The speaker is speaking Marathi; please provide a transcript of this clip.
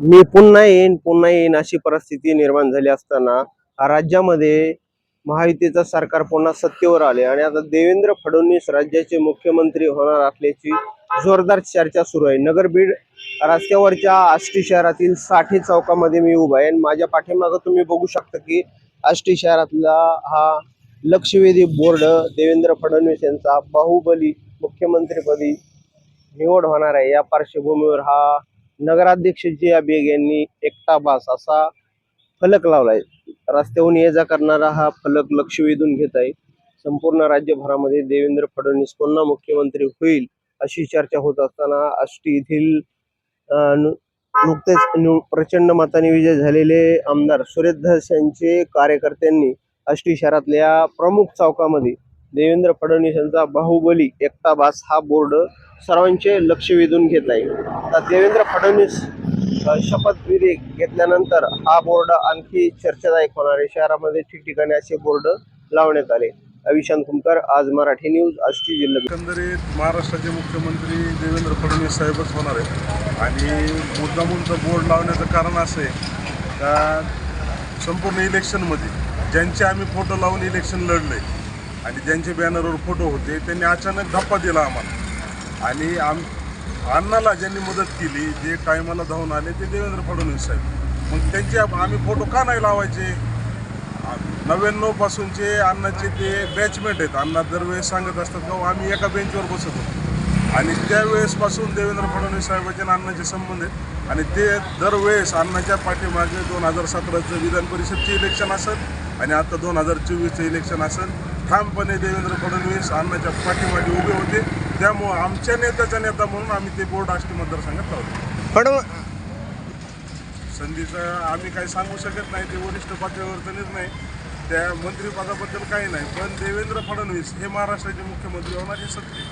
मी पुन्हा येईन पुन्हा येईन अशी परिस्थिती निर्माण झाली असताना राज्यामध्ये महायुतीचं सरकार पुन्हा सत्तेवर आले आणि आता देवेंद्र फडणवीस राज्याचे मुख्यमंत्री होणार असल्याची जोरदार चर्चा सुरू आहे. नगर बीड रस्त्यावरच्या आष्टी शहरातील साठे चौकामध्ये मी उभा आहे आणि माझ्या पाठीमागं तुम्ही बघू शकता की आष्टी शहरातला हा लक्षवेधी बोर्ड देवेंद्र फडणवीस यांचा बाहुबली मुख्यमंत्रीपदी निवड होणार आहे. या पार्श्वभूमीवर हा नगराध्यक्ष जिया बेग यांनी एकटा बास असा फलक लावलाय. रस्त्याहून ये जा करणारा हा फलक लक्ष वेधून घेत आहे. संपूर्ण राज्यभरामध्ये देवेंद्र फडणवीस पुन्हा मुख्यमंत्री होईल अशी चर्चा होत असताना आष्टी येथील नु- नुकतेच नु- प्रचंड मताने विजय झालेले आमदार सुरेश धस यांचे कार्यकर्त्यांनी आष्टी शहरातल्या प्रमुख चौकामध्ये देवेंद्र फडणवीस यांचा बाहुबली एकटा बास हा बोर्ड सर्वांचे लक्ष वेधून घेत आहे. आता देवेंद्र फडणवीस शपथविधी घेतल्यानंतर हा बोर्ड आणखी चर्चादायक होणार आहे. शहरामध्ये ठिकठिकाणी असे बोर्ड लावण्यात आले. अविशांत कुमकर आज मराठी न्यूज आष्टी जिल्हा एकंदरीत महाराष्ट्राचे मुख्यमंत्री देवेंद्र फडणवीस साहेबच होणार आहेत. आणि मुद्दामूनचं बोर्ड लावण्याचं कारण असं आहे का संपूर्ण इलेक्शनमध्ये ज्यांचे आम्ही फोटो लावून इलेक्शन लढले आणि ज्यांचे बॅनरवर फोटो होते त्यांनी अचानक धप्पा दिला आम्हाला. आणि आम अण्णाला ज्यांनी मदत केली जे टायमाला धावून आले ते देवेंद्र फडणवीस साहेब. मग त्यांचे आम्ही फोटो का नाही लावायचे? नव्याण्णव पासूनचे अण्णाचे ते बॅचमेट आहेत. अण्णा दरवेळेस सांगत असतात का आम्ही एका बेंचवर बसत होतो. आणि त्यावेळेसपासून देवेंद्र फडणवीस साहेबांचे आणि अण्णाचे संबंध आहेत. आणि ते दरवेळेस अण्णाच्या पाठीमागे दोन हजार सतराचं विधान परिषदचे इलेक्शन असेल आणि आता दोन हजार चोवीसचं इलेक्शन असेल. ठामपणे देवेंद्र फडणवीस अण्णाच्या पाठीमागे उभे होते. त्यामुळं आमच्या नेत्याचा नेता म्हणून आम्ही ते बोर्ड आष्टी मतदारसंघात लावतो फडण संधीचं आम्ही काही सांगू शकत नाही ते वरिष्ठ पातळीवरचा निर्णय त्या मंत्रिपदाबद्दल काही नाही. पण देवेंद्र फडणवीस हे महाराष्ट्राचे मुख्यमंत्री होणार हे सत्य.